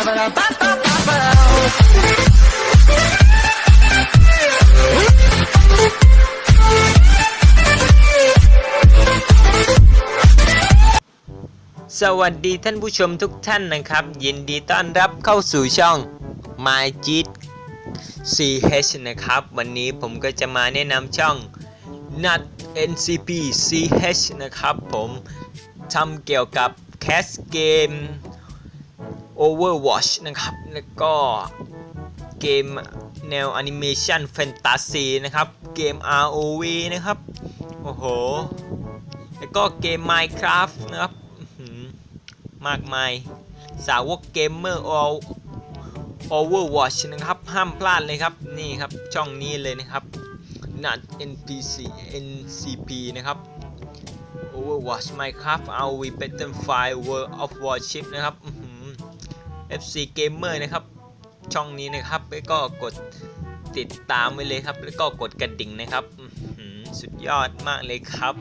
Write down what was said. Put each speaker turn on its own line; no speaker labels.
สวัสดีท่านผู้ชมทุกท่านนะครับ ยินดีต้อนรับเข้าสู่ช่อง My j i t CH นะครับ วันนี้ผมก็จะมาแนะนำช่อง Nut NCP CH นะครับ ผมทำเกี่ยวกับแคสเกม Overwatch นะครับ แล้วก็เกมแนวแอนิเมชันแฟนตาซีนะครับ เกม ROV นะครับ โอ้โห แล้วก็เกม Minecraft นะครับ มากมาย สาวกเกมเมอร์ All Overwatch นะครับ ห้ามพลาดเลยครับ นี่ครับ ช่องนี้เลยนะครับนัด NPC NCP นะครับ Overwatch Minecraft RV Battlefield World of Warship นะครับ FC Gamer นะครับ ช่องนี้นะครับแล้วก็กดติดตามไว้เลยครับ แล้วก็กดกระดิ่งนะครับสุดยอดมากเลยครับ